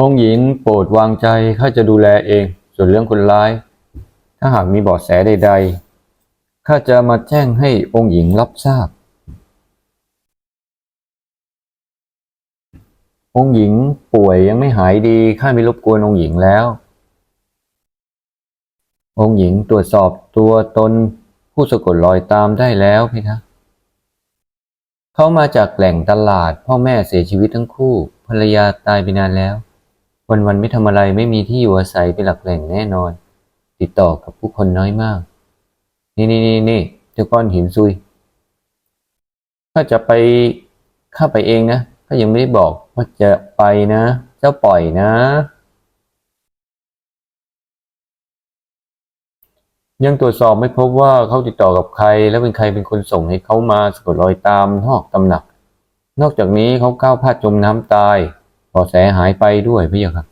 องหญิงโปรดวางใจข้าจะดูแลเอง ส่วนเรื่องคนร้าย ถ้าหากมีเบาะแสใดๆข้าจะมาแจ้งให้องค์หญิงรับทราบ องค์หญิงป่วยยังไม่หายดีข้าไม่รบกวนองค์หญิงแล้ว องค์หญิงตรวจสอบตัวตนผู้สะกดรอยตามได้แล้วพี่คะเขามาจากแหล่งตลาด พ่อแม่เสียชีวิตทั้งคู่ ภรรยาตายไปนานแล้ว วันๆไม่ทำอะไรไม่มีที่อยู่อาศัยเป็นหลักแหล่งแน่นอน ติดต่อกับผู้คนน้อยมาก นี่นี่นี่นี่เจ้าก้อนหินซุยข้าจะไปข้าไปเองนะข้ายังไม่ได้บอกว่าจะไปนะ เจ้าปล่อยนะ ยังตรวจสอบไม่พบว่าเขาติดต่อกับใคร และเป็นใครเป็นคนส่งให้เขามาสะกดรอยตามนอกตำหนัก นอกจากนี้เขาก้าวพลาดจมน้ำตาย บาะแสหายไปด้วยพี่ครับ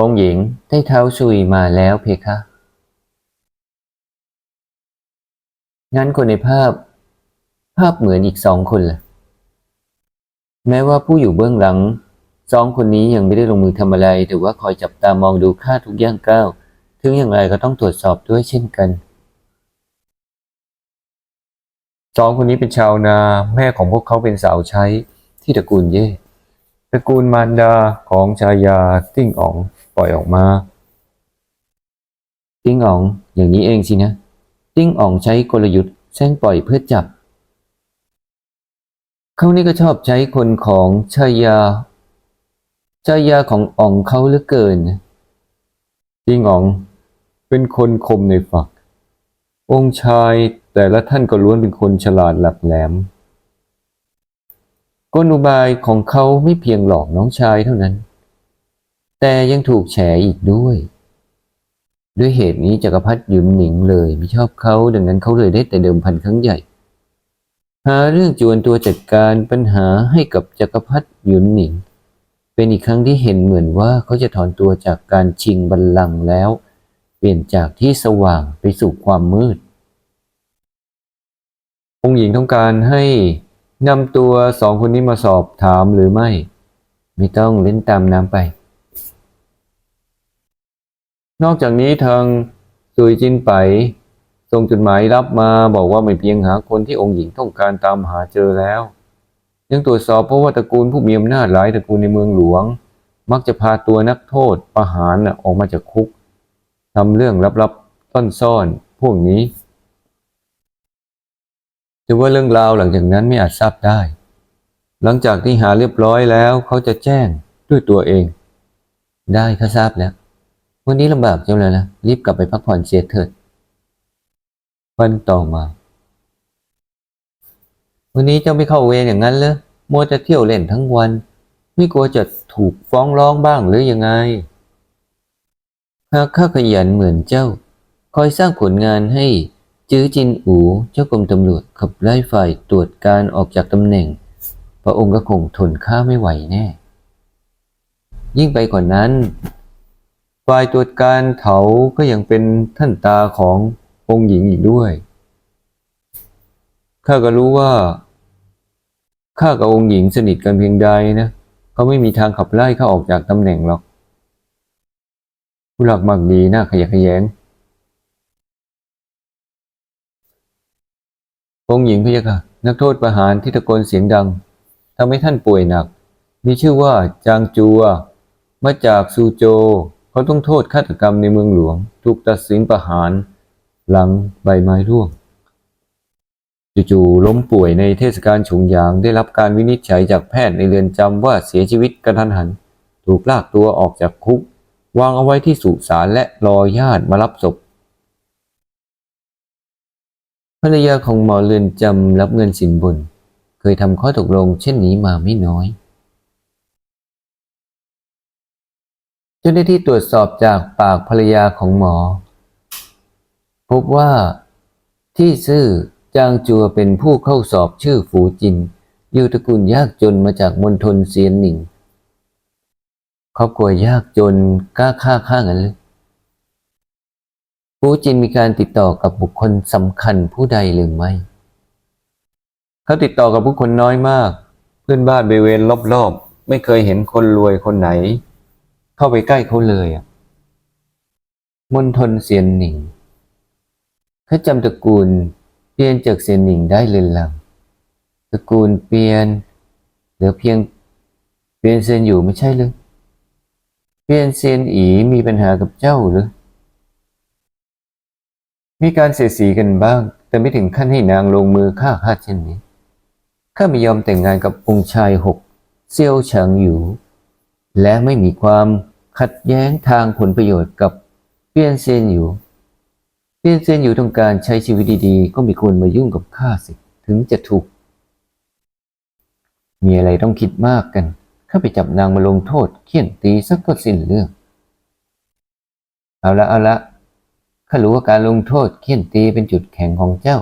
องค์หญิงได้เท้าชุยมาแล้วเพคะ งั้นคนในภาพ ภาพเหมือนอีกสองคนล่ะ แม้ว่าผู้อยู่เบื้องหลังสองคนนี้ยังไม่ได้ลงมือทำอะไรแต่ว่าคอยจับตามองดูค่าทุกย่างก้าว ถึงอย่างไรก็ต้องตรวจสอบด้วยเช่นกัน สองคนนี้เป็นชาวนาแม่ของพวกเขาเป็นสาวใช้ที่ตระกูลเย่ตระกูลมารดาของชายาติ้งอ๋องปล่อยออกมา ติ้งอ๋องอย่างนี้เองสินะ ติ้งอ๋องใช้กลยุทธ์แซงปล่อยเพื่อจับ เขานี่ก็ชอบใช้คนของชายาชายาของอ๋องเขาเหลือเกิน ติ้งอ๋องเป็นคนคมในฝัก องค์ชาย แต่ละท่านก็ล้วนเป็นคนฉลาดหลักแหลมกลอุบายของเขาไม่เพียงหลอกน้องชายเท่านั้น แต่ยังถูกแฉอีกด้วย ด้วยเหตุนี้จักรพรรดิยุนหนิงเลยไม่ชอบเขาดังนั้นเขาเลยได้แต่เดิมพันครั้งใหญ่ หาเรื่องจวนตัวจัดการปัญหาให้กับจักรพรรดิยุนหนิง เป็นอีกครั้งที่เห็นเหมือนว่าเขาจะถอนตัวจากการชิงบัลลังก์แล้ว เปลี่ยนจากที่สว่างไปสู่ความมืด องค์หญิงต้องการให้นำตัวสองคนนี้มาสอบถามหรือไม่ ไม่ต้องเล่นตามน้ำไป นอกจากนี้ทางซุยจินไปส่งจดหมายรับมาบอกว่าไม่เพียงหาคนที่องค์หญิงต้องการตามหาเจอแล้ว ยังตรวจสอบเพราะว่าตระกูลผู้มีอำนาจหลายตระกูลในเมืองหลวง มักจะพาตัวนักโทษประหารออกมาจากคุกทำเรื่องลับๆซ่อนๆพวกนี้ แต่ว่าเรื่องราวหลังจากนั้นไม่อาจทราบได้ หลังจากที่หาเรียบร้อยแล้วเขาจะแจ้งด้วยตัวเอง ได้ข้าทราบแล้ววันนี้ลำบากจังเลยนะรีบกลับไปพักผ่อนเสียเถิด วันต่อมา วันนี้เจ้าไม่เข้าเวรอย่างนั้นเลยมัวจะเที่ยวเล่นทั้งวัน ไม่กลัวจะถูกฟ้องร้องบ้างหรือยังไงหากข้าขยันเหมือนเจ้า คอยสร้างผลงานให้ จื้อจินอูเจ้ากรมตำรวจขับไล่ฝ่ายตรวจการออกจากตำแหน่ง พระองค์ก็คงทนข้าไม่ไหวแน่ ยิ่งไปกว่านั้น ฝ่ายตรวจการเขาก็ยังเป็นท่านตาขององค์หญิงอีกด้วยข้าก็รู้ว่าข้ากับองค์หญิงสนิทกันเพียงใดนะเขาไม่มีทางขับไล่ข้าออกจากตำแหน่งหรอกผู้หลักมากดีน่าขยะแขยง องค์หญิงพะยะค่ะ นักโทษประหารที่ตะโกนเสียงดังทำให้ท่านป่วยหนัก มีชื่อว่าจางจัว มาจากซูโจ เขาต้องโทษฆาตกรรมในเมืองหลวง ถูกตัดสินประหาร หลังใบไม้ร่วง จู่ๆล้มป่วยในเทศกาลฉงหยางได้รับการวินิจฉัยจากแพทย์ในเรือนจำว่าเสียชีวิตกระทันหัน ถูกลากตัวออกจากคุก วางเอาไว้ที่สุสานและรอญาติมารับศพ ภรรยาของหมอเรือนจำรับเงินสินบน เคยทำข้อตกลงเช่นนี้มาไม่น้อย เจ้าหน้าที่ตรวจสอบจากปากภรรยาของหมอ พบว่าที่ซื่อจางจัวเป็นผู้เข้าสอบชื่อฝูจิน อยู่ตระกูลยากจนมาจากมณฑลเซียนหนิงครอบครัวยากจนกล้าฆ่าฆ่ากันเลย ฟูจินมีการติดต่อกับบุคคลสำคัญผู้ใดหรือไม่ เขาติดต่อกับผู้คนน้อยมาก เพื่อนบ้านบริเวณรอบๆ ไม่เคยเห็นคนรวยคนไหน เข้าไปใกล้เขาเลยอะมณฑลเซียนหนิงเขาจำตระกูลเปียนจากเซียนหนิงได้เลยลังตระกูลเปียนเหลือเพียงเปียนเซียนอยู่ไม่ใช่หรือเปียนเซียนอีมีปัญหากับเจ้าหรือ มีการเสียสีกันบ้าง แต่ไม่ถึงขั้นให้นางลงมือฆ่าข้าเช่นนี้ ข้าไม่ยอมแต่งงานกับองค์ชายหกเซียวเฉิงอยู่ และไม่มีความขัดแย้งทางผลประโยชน์กับเปียนเซียนอยู่ เปียนเซียนอยู่ต้องการใช้ชีวิตดีๆ ก็มีควรมายุ่งกับข้าสิ ถึงจะถูก มีอะไรต้องคิดมากกัน ข้าไปจับนางมาลงโทษเขี่ยนตีสักก็สิ้นเรื่อง เอาละเอาละ ข้ารู้ว่าการลงโทษเขี่ยนตีเป็นจุดแข็งของเจ้า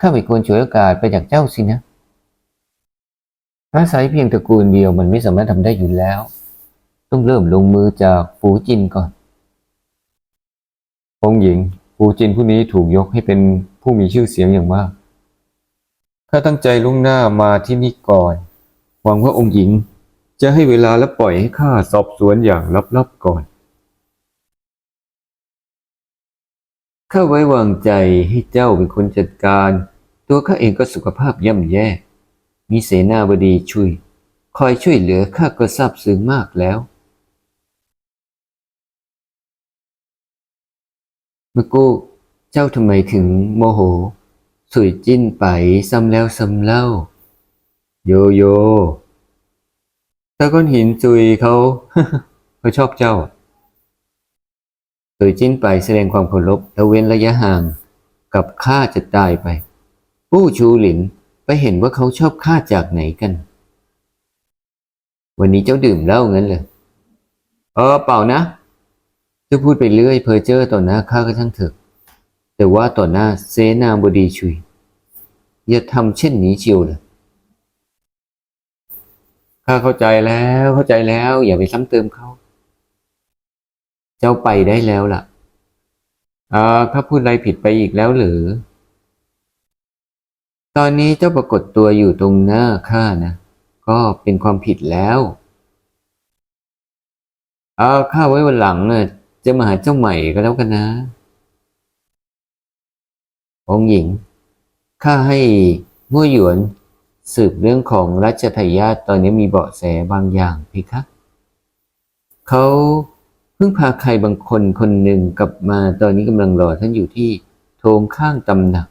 ข้าไม่ควรฉวยโอกาสไปจากเจ้าสินะ อาศัยเพียงตระกูลเดียวมันไม่สามารถทำได้อยู่แล้ว ต้องเริ่มลงมือจากฝูจินก่อนองหญิงฝูจินผู้นี้ถูกยกให้เป็นผู้มีชื่อเสียงอย่างมาก ข้าตั้งใจล่วงหน้ามาที่นี่ก่อน หวังว่าองค์หญิงจะให้เวลาและปล่อยให้ข้าสอบสวนอย่างลับๆก่อน ข้าไว้วางใจให้เจ้าเป็นคนจัดการ ตัวข้าเองก็สุขภาพย่ำแย่ มีเสนาบดีช่วย คอยช่วยเหลือข้าก็ซาบซึ้งมากแล้ว เมื่อกู้เจ้าทำไมถึงโมโห สุยจิ้นไปซ้ำแล้วซ้ำเล่า โยโย่ตะก้อนหินจุยเขา เขาชอบเจ้า สุยจิ้นไปแสดงความเคารพและเว้นระยะห่าง กับข้าจะตายไป ผู้ชูหลินไปเห็นว่าเขาชอบข้าจากไหนกัน วันนี้เจ้าดื่มเหล้างั้นเลยเออเปล่านะเจ้าพูดไปเรื่อยเพอเจอต่อหน้าข้าก็ช่างเถอะแต่ว่าต่อหน้าเสนาบดีชุย อย่าทำเช่นนี้เชียวเลยข้าเข้าใจแล้วเข้าใจแล้ว อย่าไปซ้ำเติมเขา เจ้าไปได้แล้วล่ะเอ่าข้าพูดอะไรผิดไปอีกแล้วหรือ ตอนนี้เจ้าปรากฏตัวอยู่ตรงหน้าข้านะ ก็เป็นความผิดแล้วเอาข้าไว้วันหลังเน่ะจะมาหาเจ้าใหม่ก็แล้วกันนะ องหญิง ข้าให้มั่วหยวน สืบเรื่องของรัชทายาทตอนนี้มีเบาะแสบางอย่างพี่คะเขา เพิ่งพาใครบางคนคนหนึ่งกลับมาตอนนี้กำลังรอท่านอยู่ที่โถงข้างตำหนัก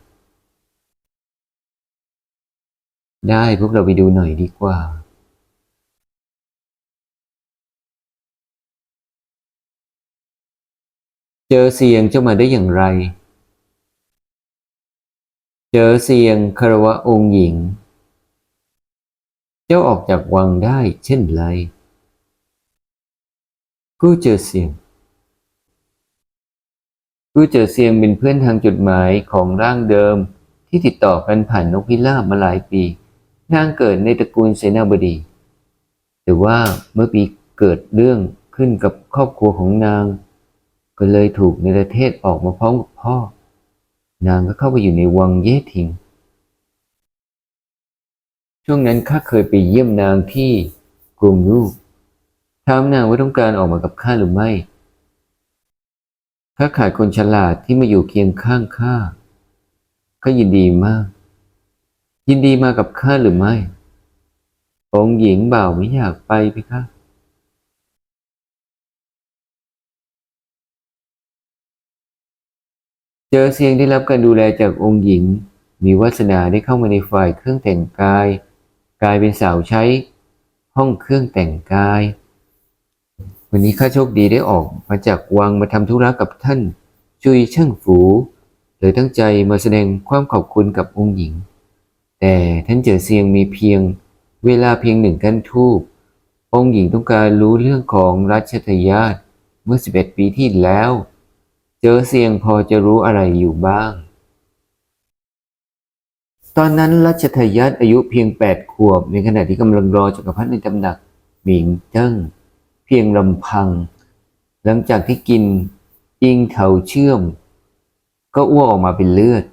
ได้พวกเราไปดูหน่อยดีกว่าเจอเสียงเจ้ามาได้อย่างไร เจอเสียงคารวะองค์หญิง เจ้าออกจากวังได้เช่นไร กู้เจอเสียง กู้เจอเสียงเป็นเพื่อนทางจดหมายของร่างเดิม ที่ติดต่อกันผ่านนกพิราบมาหลายปี นางเกิดในตระกูลเสนาบดี แต่ว่าเมื่อปีเกิดเรื่องขึ้นกับครอบครัวของนาง ก็เลยถูกในประเทศออกมาพร้อมกับพ่อ นางก็เข้าไปอยู่ในวังเย่ทิงช่วงนั้นข้าเคยไปเยี่ยมนางที่กรุงรู ถามนางว่าต้องการออกมากับข้าหรือไม่ ข้าขาดคนฉลาดที่มาอยู่เคียงข้างข้า ก็ยินดีมาก ยินดีมากับข้าหรือไม่ องหญิงบ่าวไม่อยากไปพี่คะเจอเสียงได้รับการดูแลจากองค์หญิง มีวาสนาได้เข้ามาในฝ่ายเครื่องแต่งกาย กลายเป็นสาวใช้ ห้องเครื่องแต่งกาย วันนี้ข้าโชคดีได้ออกมาจากวังมาทำธุระกับท่านจุยช่างฝูเลยตั้งใจมาแสดงความขอบคุณกับองค์หญิง แต่ท่านเจอเซียงมีเพียงเวลาเพียงหนึ่งกันทูบองค์หญิงต้องการรู้เรื่องของรัชทายาทเมื่อ 11 ปีที่แล้ว เจอเซียงพอจะรู้อะไรอยู่บ้าง ตอนนั้นรัชทายาทอายุเพียง 8 ขวบ ในขณะที่กำลังรอจักรพรรดิในตำหนักหมิงเจิ้ง พียงลำพัง หลังจากที่กินอิงเถาเชื่อม ก็อ้วกออกมาเป็นเลือด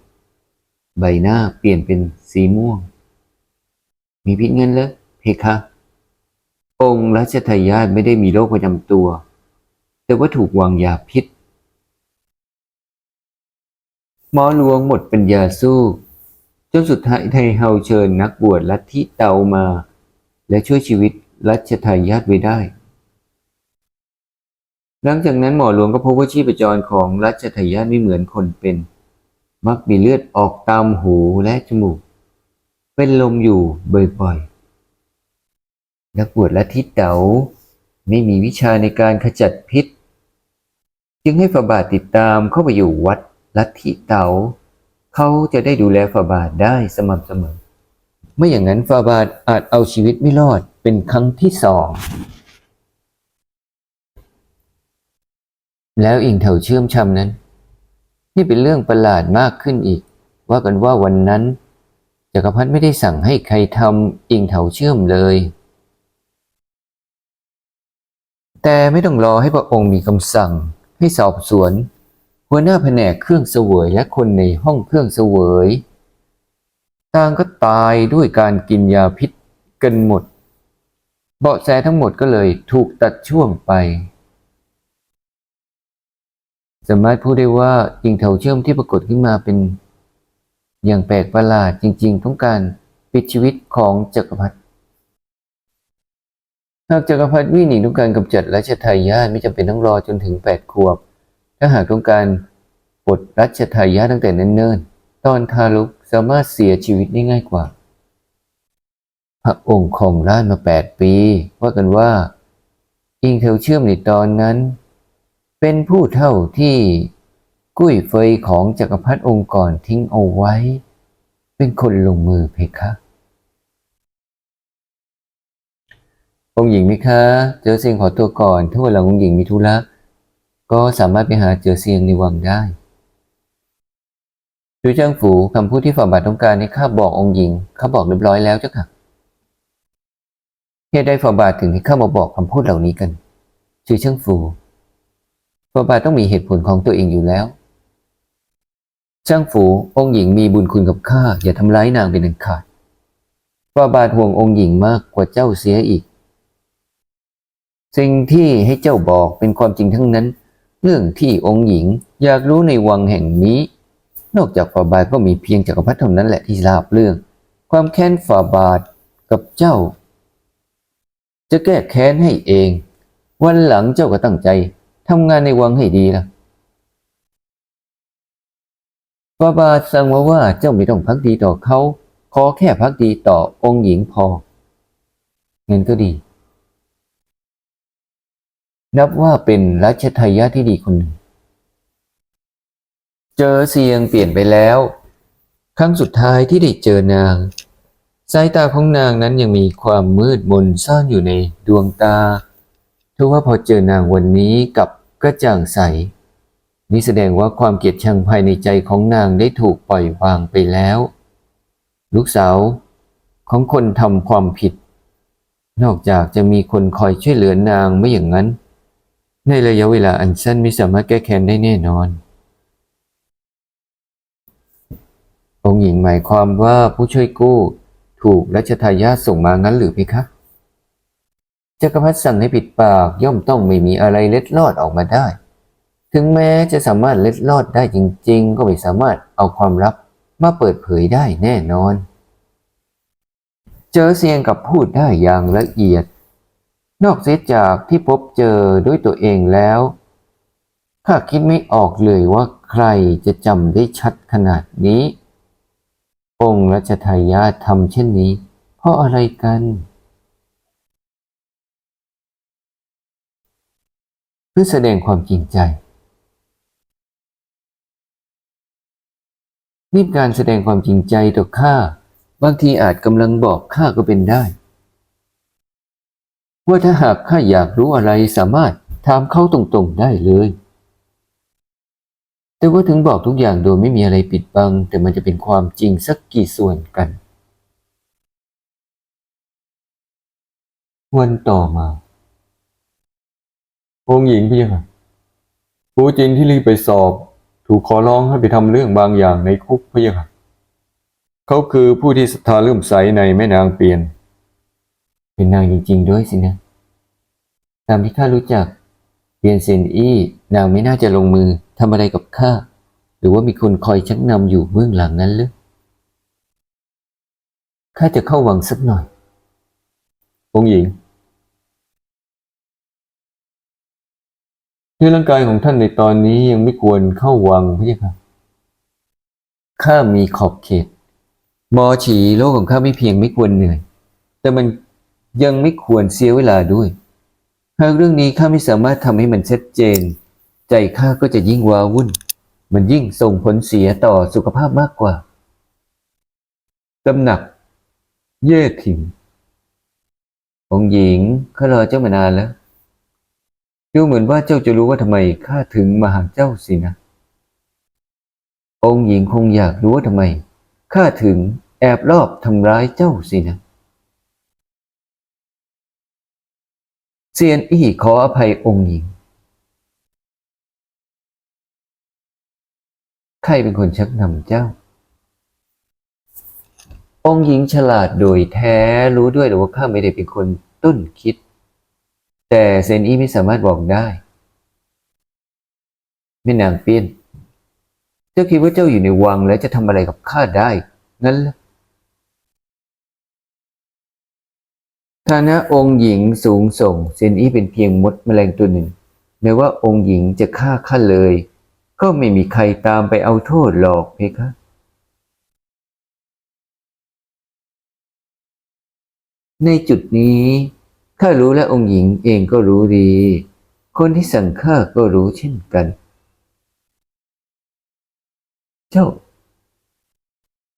ใบหน้าเปลี่ยนเป็นสีม่วง มีพิษเงินเลยเพคะองค์รัชทายาทไม่ได้มีโรคประจำตัว แต่ว่าถูกวางยาพิษ หมอหลวงหมดปัญญาสู้ จนสุดท้ายไทยเฮาเชิญนักบวชลัทธิเตามา และช่วยชีวิตรัชทายาทไว้ได้ หลังจากนั้นหมอหลวงก็พบว่าชีพจรของรัชทายาทไม่เหมือนคนเป็น มักมีเลือดออกตามหูและจมูก เป็นลมอยู่บ่อยๆ นักบวชลัทธิเต๋าไม่มีวิชาในการขจัดพิษ จึงให้ฝาบาทติดตามเข้าไปอยู่วัดลัทธิเต๋าเขาจะได้ดูแลฝาบาทได้สม่ำเสมอ ไม่อย่างนั้นฝาบาทอาจเอาชีวิตไม่รอดเป็นครั้งที่สอง แล้วอิงเถาเชื่อมช้ำนั้น นี่เป็นเรื่องประหลาดมากขึ้นอีก ว่ากันว่าวันนั้นจักรพรรดิไม่ได้สั่งให้ใครทำอิงเถาเชื่อมเลย แต่ไม่ต้องรอให้พระองค์มีคำสั่งให้สอบสวน หัวหน้าแผนกเครื่องเสวยและคนในห้องเครื่องเสวยต่างก็ตายด้วยการกินยาพิษกันหมด เบาะแสทั้งหมดก็เลยถูกตัดช่วงไป สามารถพูดได้ว่าอิงเถาเชื่อมที่ปรากฏขึ้นมาเป็น อย่างแปลกประหลาดจริง ๆ ต้องการปิดชีวิตของจักรพรรดิหากจักรพรรดิวิ่งหนีต้องการกำจัดรัชทายาทไม่จำเป็นต้องรอจนถึงแปดขวบ ถ้าหากต้องการปลดรัชทายาทตั้งแต่เนิ่นๆ ตอนทารุกสามารถเสียชีวิตได้ง่ายกว่า พระองค์ของราชย์มาแปดปี ว่ากันว่าอิงเถาเชื่อมในตอนนั้น เป็นผู้เท่าที่กุ้ยเฟยของจักรพรรดิองค์ก่อนทิ้งเอาไว้ เป็นคนลงมือเพคะองค์หญิงไหมคะ เจอเซียงขอตัวก่อนถ้าวันหลังองค์หญิงมีธุระก็สามารถไปหาเจอเซียงในวังได้ดูเจ้างฝูคำพูดที่ฝ่าบาทต้องการให้ข้าบอกองค์หญิงข้าบอกเรียบร้อยแล้วเจ้าค่ะเหตุใดฝ่าบาทถึงให้ข้ามาบอกคำพูดเหล่านี้กันชื่อเชิงฝู ฝ่าบาทต้องมีเหตุผลของตัวเองอยู่แล้วช่างฝูองค์หญิงมีบุญคุณกับข้าอย่าทำร้ายนางเป็นอันขาดฝ่าบาทห่วงองค์หญิงมากกว่าเจ้าเสียอีก สิ่งที่ให้เจ้าบอกเป็นความจริงทั้งนั้น เรื่องที่องค์หญิงอยากรู้ในวังแห่งนี้ นอกจากฝ่าบาทก็มีเพียงจักรพรรดิเท่านั้นแหละที่ทราบเรื่อง ความแค้นฝ่าบาทกับเจ้า จะแก้แค้นให้เอง วันหลังเจ้าก็ตั้งใจ ทำงานในวังให้ดีนะฝ่าบาทสั่งมาว่าเจ้าไม่ต้องพักดีต่อเขา ขอแค่พักดีต่อองค์หญิงพอ เงินก็ดี นับว่าเป็นรัชทายาทที่ดีคนหนึ่ง เจอเสียงเปลี่ยนไปแล้ว ครั้งสุดท้ายที่ได้เจอนาง สายตาของนางนั้นยังมีความมืดมนซ่อนอยู่ในดวงตาทว่าพอเจอนางวันนี้กับ กระจ่างใส นี่แสดงว่าความเกลียดชังภายในใจของนางได้ถูกปล่อยวางไปแล้ว ลูกสาวของคนทำความผิด นอกจากจะมีคนคอยช่วยเหลือนางไม่อย่างนั้น ในระยะเวลาอันสั้นไม่สามารถแก้แค้นได้แน่นอน องค์หญิงหมายความว่าผู้ช่วยกู้ถูกรัชทายาทส่งมางั้นหรือพี่คะ จักรพรรดิสั่งให้ปิดปากย่อมต้องไม่มีอะไรเล็ดลอดออกมาได้ ถึงแม้จะสามารถเล็ดลอดได้จริง ๆ ก็ไม่สามารถเอาความลับมาเปิดเผยได้แน่นอน เจอเสียงกับพูดได้อย่างละเอียด นอกเสียจากที่พบเจอด้วยตัวเองแล้วข้าคิดไม่ออกเลยว่าใครจะจำได้ชัดขนาดนี้ องค์รัชทายาททำเช่นนี้ เพราะอะไรกัน พื่อแสดงความจริงใจ นี่การแสดงความจริงใจต่อข้าบางทีอาจกำลังบอกข้าก็เป็นได้ ว่าถ้าหากข้าอยากรู้อะไรสามารถถามเขาตรงๆได้เลย แต่ว่าถึงบอกทุกอย่างโดยไม่มีอะไรปิดบัง แต่มันจะเป็นความจริงสักกี่ส่วนกัน วันต่อมา องค์หญิงพี่ค่ะผู้จินที่รีบไปสอบ ถูกขอร้องให้ไปทำเรื่องบางอย่างในคุกพี่ค่ะเขาคือผู้ที่ศรัทธาเลื่อมใสในแม่นางเปลี่ยน เป็นนางจริง ๆ ด้วยสินะตามที่ข้ารู้จักเปลี่ยนเซนอี้นางไม่น่าจะลงมือทำอะไรกับข้าหรือว่ามีคนคอยชักนำอยู่เบื้องหลังนั้นหรือข้าจะเข้าวังสักหน่อย องหญิง ด้วยร่างกายของท่านในตอนนี้ยังไม่ควรเข้าวังพี่ค่ะข้ามีขอบเขตหมอฉีโลกของข้าไม่เพียงไม่ควรเหนื่อย แต่มันยังไม่ควรเสียเวลาด้วย หากเรื่องนี้ข้าไม่สามารถทำให้มันชัดเจน ใจข้าก็จะยิ่งว้าวุ่น มันยิ่งส่งผลเสียต่อสุขภาพมากกว่าตำหนัก เย่ถิ่งองค์หญิงข้ารอเจ้ามานานแล้ว ดูเหมือนว่าเจ้าจะรู้ว่าทำไมข้าถึงมาหาเจ้าสินะ องค์หญิงคงอยากรู้ว่าทำไมข้าถึงแอบลอบทำร้ายเจ้าสินะเซียนอี้ขออภัยองค์หญิงใครเป็นคนชักนำเจ้า องค์หญิงฉลาดโดยแท้รู้ด้วยหรือว่าข้าไม่ได้เป็นคนต้นคิด แต่เซนอี้ไม่สามารถบอกได้แม่นางเปี้ยน เจ้าคิดว่าเจ้าอยู่ในวังแล้วจะทำอะไรกับข้าได้ งั้นเหรอฐานะองค์หญิงสูงส่งเซนอี้เป็นเพียงมดแมลงตัวหนึ่งแม้ว่าองค์หญิงจะฆ่าข้าเลย ก็ไม่มีใครตามไปเอาโทษหรอกเพคะในจุดนี้ ข้ารู้และองค์หญิงเองก็รู้ดี คนที่สั่งข้าก็รู้เช่นกัน เจ้า